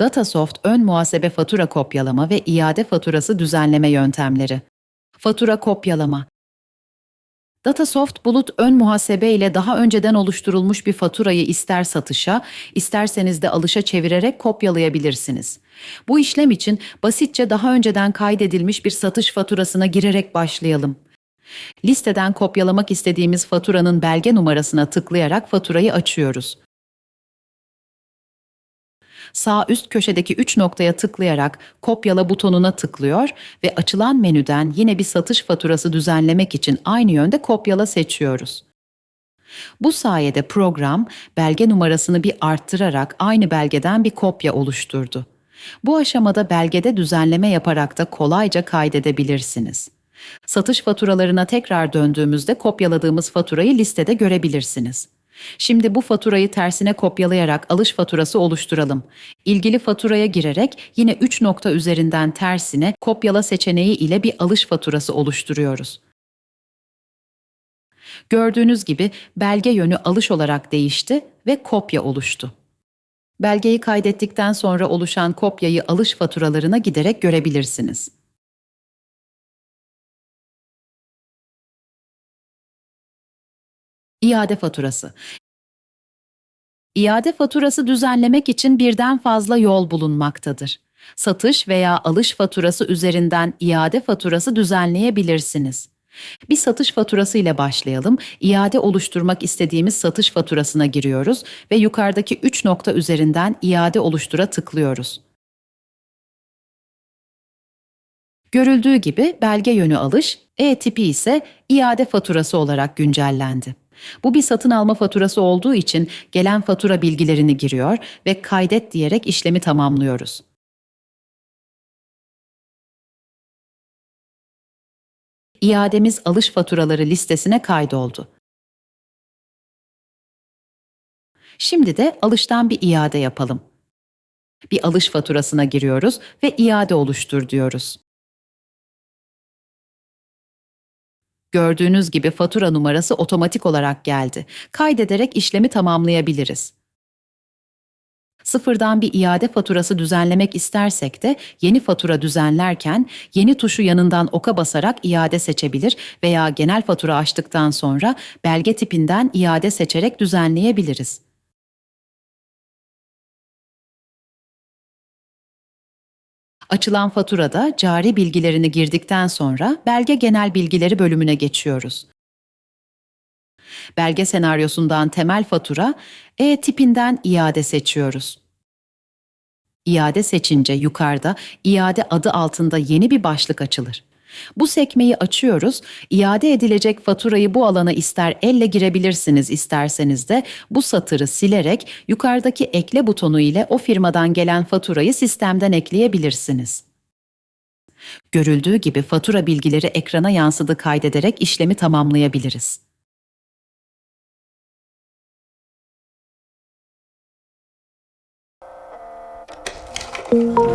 Datasoft ön muhasebe fatura kopyalama ve iade faturası düzenleme yöntemleri. Fatura kopyalama. Datasoft Bulut ön muhasebe ile daha önceden oluşturulmuş bir faturayı ister satışa, isterseniz de alışa çevirerek kopyalayabilirsiniz. Bu işlem için basitçe daha önceden kaydedilmiş bir satış faturasına girerek başlayalım. Listeden kopyalamak istediğimiz faturanın belge numarasına tıklayarak faturayı açıyoruz. Sağ üst köşedeki 3 noktaya tıklayarak kopyala butonuna tıklıyor ve açılan menüden yine bir satış faturası düzenlemek için aynı yönde kopyala seçiyoruz. Bu sayede program belge numarasını bir arttırarak aynı belgeden bir kopya oluşturdu. Bu aşamada belgede düzenleme yaparak da kolayca kaydedebilirsiniz. Satış faturalarına tekrar döndüğümüzde kopyaladığımız faturayı listede görebilirsiniz. Şimdi bu faturayı tersine kopyalayarak alış faturası oluşturalım. İlgili faturaya girerek yine 3 nokta üzerinden tersine kopyala seçeneği ile bir alış faturası oluşturuyoruz. Gördüğünüz gibi belge yönü alış olarak değişti ve kopya oluştu. Belgeyi kaydettikten sonra oluşan kopyayı alış faturalarına giderek görebilirsiniz. İade faturası. İade faturası düzenlemek için birden fazla yol bulunmaktadır. Satış veya alış faturası üzerinden iade faturası düzenleyebilirsiniz. Bir satış faturası ile başlayalım. İade oluşturmak istediğimiz satış faturasına giriyoruz ve yukarıdaki 3 nokta üzerinden iade oluştura tıklıyoruz. Görüldüğü gibi belge yönü alış, E-tipi ise iade faturası olarak güncellendi. Bu bir satın alma faturası olduğu için gelen fatura bilgilerini giriyor ve kaydet diyerek işlemi tamamlıyoruz. İademiz alış faturaları listesine kaydoldu. Şimdi de alıştan bir iade yapalım. Bir alış faturasına giriyoruz ve iade oluştur diyoruz. Gördüğünüz gibi fatura numarası otomatik olarak geldi. Kaydederek işlemi tamamlayabiliriz. Sıfırdan bir iade faturası düzenlemek istersek de yeni fatura düzenlerken yeni tuşu yanından oka basarak iade seçebilir veya genel fatura açtıktan sonra belge tipinden iade seçerek düzenleyebiliriz. Açılan faturada cari bilgilerini girdikten sonra belge genel bilgileri bölümüne geçiyoruz. Belge senaryosundan temel fatura, E tipinden iade seçiyoruz. İade seçince yukarıda iade adı altında yeni bir başlık açılır. Bu sekmeyi açıyoruz. İade edilecek faturayı bu alana ister elle girebilirsiniz isterseniz de bu satırı silerek yukarıdaki ekle butonu ile o firmadan gelen faturayı sistemden ekleyebilirsiniz. Görüldüğü gibi fatura bilgileri ekrana yansıdı kaydederek işlemi tamamlayabiliriz. Müzik